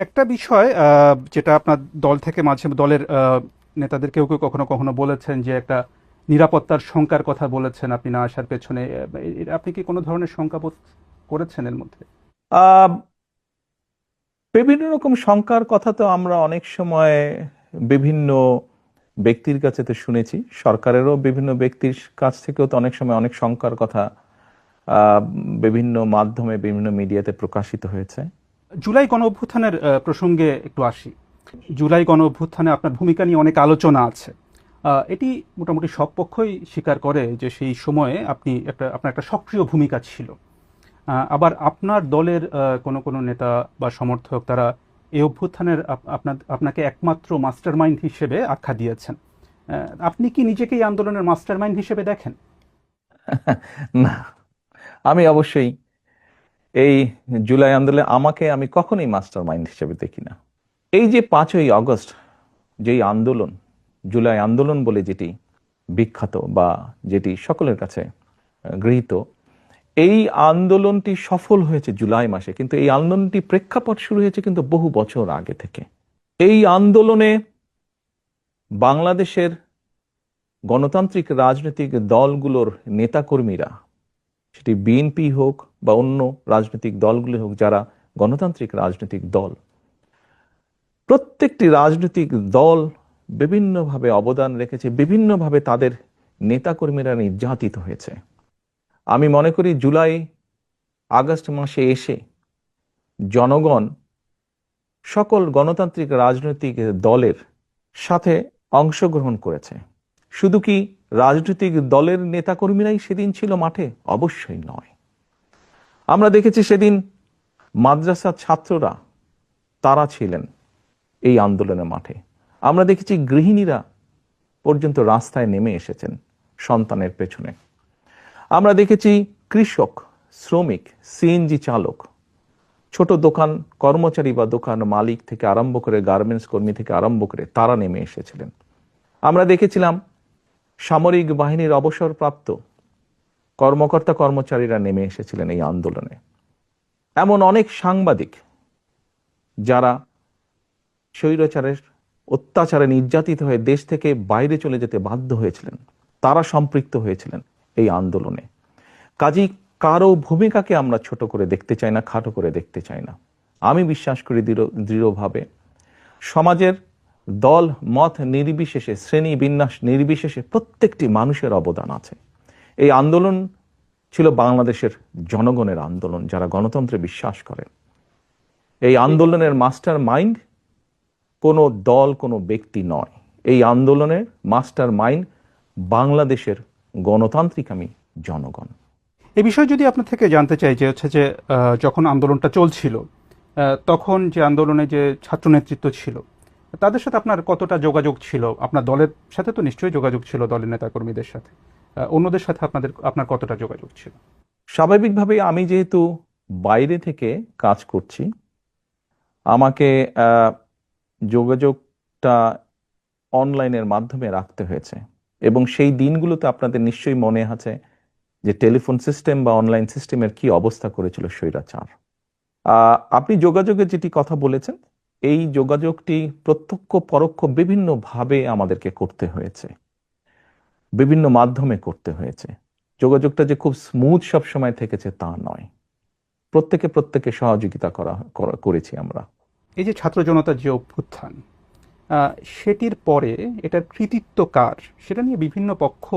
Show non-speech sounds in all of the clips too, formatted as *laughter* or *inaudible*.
একটা বিষয় যেটা আপনার দল থেকে মাঝে দলের নেতাদের কেউ কেউ কখনো কখনো বলেছেন যে একটা নিরাপত্তার শঙ্কার কথা বলেছেন আপনি না আসার পেছনে। আপনি কি কোনো ধরনের শঙ্কা বোধ করেছেন এর মধ্যে? বিভিন্ন রকম শঙ্কার কথা তো আমরা অনেক সময় বিভিন্ন ব্যক্তির কাছে তো শুনেছি। সরকারেরও বিভিন্ন ব্যক্তির কাছ থেকেও তো অনেক সময় অনেক শঙ্কার কথা বিভিন্ন মাধ্যমে, বিভিন্ন মিডিয়াতে প্রকাশিত হয়েছে। জুলাই গণ অভ্যুত্থানের প্রসঙ্গে একটু আসি। জুলাই গণ অভ্যুত্থানে আপনার ভূমিকা নিয়ে অনেক আলোচনা আছে। এটি মোটামুটি সব পক্ষই স্বীকার করে যে সেই সময়ে আপনি একটা, আপনার একটা সক্রিয় ভূমিকা ছিল। আবার আপনার দলের কোনো কোনো নেতা বা সমর্থক তারা এই অভ্যুত্থানের আপ- আপনার আপনাকে একমাত্র মাস্টার মাইন্ড হিসেবে আখ্যা দিয়েছেন। আপনি কি নিজেকে এই আন্দোলনের মাস্টার মাইন্ড হিসেবে দেখেন? *laughs* না। আমি অবশ্যই এই জুলাই আন্দোলনে আমাকে আমি কখনোই মাস্টার মাইন্ড হিসেবে দেখি না। এই যে পাঁচই আগস্ট, যেই আন্দোলন, জুলাই আন্দোলন বলে যেটি বিখ্যাত বা যেটি সকলের কাছে গৃহীত, এই আন্দোলনটি সফল হয়েছে জুলাই মাসে, কিন্তু এই আন্দোলনটি প্রেক্ষাপট শুরু হয়েছে কিন্তু বহু বছর আগে থেকে। এই আন্দোলনে বাংলাদেশের গণতান্ত্রিক রাজনৈতিক দলগুলোর নেতাকর্মীরা সেটি বিএনপি হোক বা অন্য রাজনৈতিক দলগুলি হোক যারা গণতান্ত্রিক রাজনৈতিক দল, প্রত্যেকটি রাজনৈতিক দল বিভিন্নভাবে অবদান রেখেছে, বিভিন্নভাবে তাদের নেতাকর্মীরা নির্যাতিত হয়েছে। আমি মনে করি জুলাই, আগস্ট মাসে এসে জনগণ সকল গণতান্ত্রিক রাজনৈতিক দলের সাথে অংশগ্রহণ করেছে। শুধু কি রাজনৈতিক দলের নেতাকর্মীরাই সেদিন ছিল মাঠে। অবশ্যই নয়। আমরা দেখেছি সেদিন মাদ্রাসার ছাত্ররা, তারা ছিলেন এই আন্দোলনের মাঠে। আমরা দেখেছি গৃহিণীরা পর্যন্ত রাস্তায় নেমে এসেছেন সন্তানের পেছনে। আমরা দেখেছি কৃষক, শ্রমিক সিএনজি চালক, ছোট দোকান কর্মচারী বা দোকান মালিক থেকে আরম্ভ করে গার্মেন্টস কর্মী থেকে আরম্ভ করে তারা নেমে এসেছিলেন। আমরা দেখেছিলাম সামরিক বাহিনীর অবসরপ্রাপ্ত কর্মকর্তা কর্মচারীরা নেমে এসেছিলেন এই আন্দোলনে। এমন অনেক সাংবাদিক যারা স্বৈরাচারের অত্যাচারে নির্যাতিত হয়ে দেশ থেকে বাইরে চলে যেতে বাধ্য হয়েছিলেন, তারা সম্পৃক্ত হয়েছিলেন এই আন্দোলনে। কাজী কারও ভূমিকাকে আমরা ছোট করে দেখতে চাই না, খাটো করে দেখতে চাই না। আমি বিশ্বাস করি দৃঢ় দৃঢ়ভাবে সমাজের দল, মত নির্বিশেষে, শ্রেণি বিন্যাস নির্বিশেষে প্রত্যেকটি মানুষের অবদান আছে। এই আন্দোলন ছিল বাংলাদেশের জনগণের আন্দোলন, যারা গণতন্ত্রে বিশ্বাস করে। এই আন্দোলনের মাস্টার মাইন্ড কোনো দল, কোনো ব্যক্তি নয়। এই আন্দোলনের মাস্টার মাইন্ড বাংলাদেশের গণতান্ত্রিক আমি জনগণ। এই বিষয়ে যদি আপনার থেকে জানতে চাই, যে হচ্ছে যে যখন আন্দোলনটা চলছিল তখন যে আন্দোলনে যে ছাত্র নেতৃত্ব ছিল তাদের সাথে আপনার কতটা যোগাযোগ ছিল? আপনার দলের সাথে তো নিশ্চয়ই যোগাযোগ ছিল দলের নেতাকর্মীদের সাথে। অন্যদের সাথে আপনাদের, আপনার কতটা যোগাযোগ ছিল? স্বাভাবিকভাবে আমি যেহেতু বাইরে থেকে কাজ করছি, আমাকে যোগাযোগটা অনলাইনের মাধ্যমে রাখতে হয়েছে। এবং সেই দিনগুলোতে আপনাদের নিশ্চয়ই মনে আছে যে টেলিফোন সিস্টেম বা অনলাইন সিস্টেমের কি অবস্থা করেছিল স্বৈরাচার আপনি যোগাযোগের যেটি কথা বলেছেন এই যোগাযোগটি প্রত্যক্ষ, পরোক্ষ, বিভিন্নভাবে আমাদেরকে করতে হয়েছে। বিভিন্ন মাধ্যমে করতে হয়েছে। যোগাযোগটা যে খুব স্মুথ সব সময় থেকেছে তা নয়। প্রত্যেকে প্রত্যেকে সহযোগিতা করা, করা- করেছি আমরা। এই যে ছাত্র জনতার যে অভ্যুত্থান সেটির পরে এটার কৃতিত্ব কার? সেটা নিয়ে বিভিন্ন পক্ষ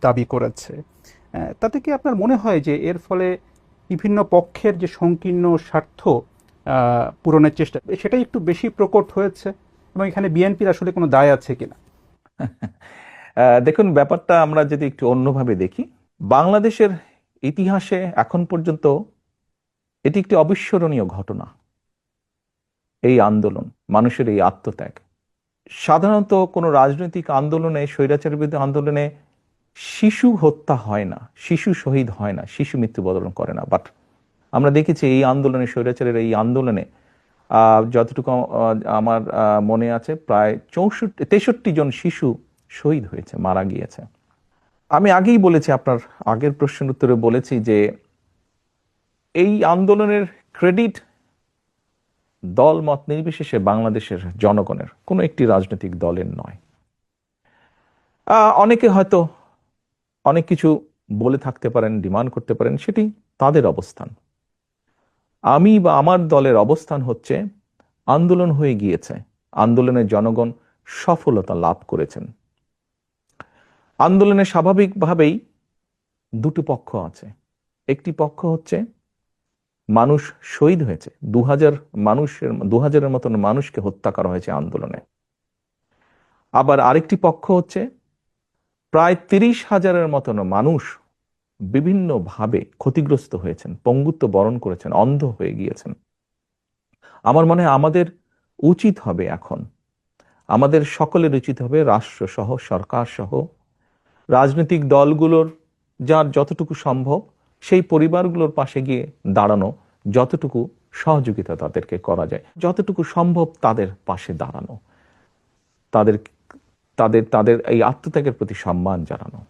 দাবি করেছে। তাতে কি আপনার মনে হয় যে এর ফলে বিভিন্ন পক্ষের যে সংকীর্ণ স্বার্থ পূরণের চেষ্টা। সেটাই একটু বেশি প্রকট হয়েছে এবং এখানে বিএনপির আসলে কোনো দায় আছে কিনা। দেখুন, ব্যাপারটা আমরা যদি একটু অন্যভাবে দেখি, বাংলাদেশের ইতিহাসে এখন পর্যন্ত এটি একটি অবিস্মরণীয় ঘটনা। এই আন্দোলন, মানুষের এই আত্মত্যাগ। সাধারণত কোনো রাজনৈতিক আন্দোলনে স্বৈরাচারের বিরুদ্ধে আন্দোলনে শিশু হত্যা হয় না, শিশু শহীদ হয় না, শিশু মৃত্যুবরণ করে না। বাট আমরা দেখেছি এই আন্দোলনে, স্বৈরাচারের এই আন্দোলনে যতটুকু আমার মনে আছে, প্রায় চৌষট্টি, তেষট্টি জন শিশু শহীদ হয়েছে, মারা গিয়েছে। আমি আগেই বলেছি, আপনার আগের প্রশ্নের উত্তরে বলেছি যে এই আন্দোলনের ক্রেডিট দল মত নির্বিশেষে বাংলাদেশের জনগণের, কোনো একটি রাজনৈতিক দলের নয়। অনেকে হয়তো অনেক কিছু বলে থাকতে পারেন, ডিমান্ড করতে পারেন, সেটি তাদের অবস্থান। আমি বা আমার দলের অবস্থান হচ্ছে আন্দোলন হয়ে গিয়েছে। আন্দোলনের জনগণ সফলতা লাভ করেছেন। আন্দোলনে স্বাভাবিকভাবেই দুটো পক্ষ আছে। একটি পক্ষ হচ্ছে মানুষ শহীদ হয়েছে। দু হাজার মানুষের দু হাজারের মতন মানুষকে হত্যা করা হয়েছে আন্দোলনে। আবার আরেকটি পক্ষ হচ্ছে প্রায় তিরিশ হাজারের মতন মানুষ বিভিন্নভাবে ক্ষতিগ্রস্ত হয়েছেন, পঙ্গুত্ব বরণ করেছেন, অন্ধ হয়ে গিয়েছেন। আমার মনে হয় আমাদের উচিত হবে এখন, আমাদের সকলের উচিত হবে রাষ্ট্র সহ, সরকার সহ, রাজনৈতিক দলগুলোর যার যতটুকু সম্ভব, সেই পরিবারগুলোর পাশে গিয়ে দাঁড়ানো, যতটুকু সহযোগিতা তাদেরকে করা যায়, যতটুকু সম্ভব তাদের পাশে দাঁড়ানো, তাদের তাদের তাদের এই আত্মত্যাগের প্রতি সম্মান জানানো।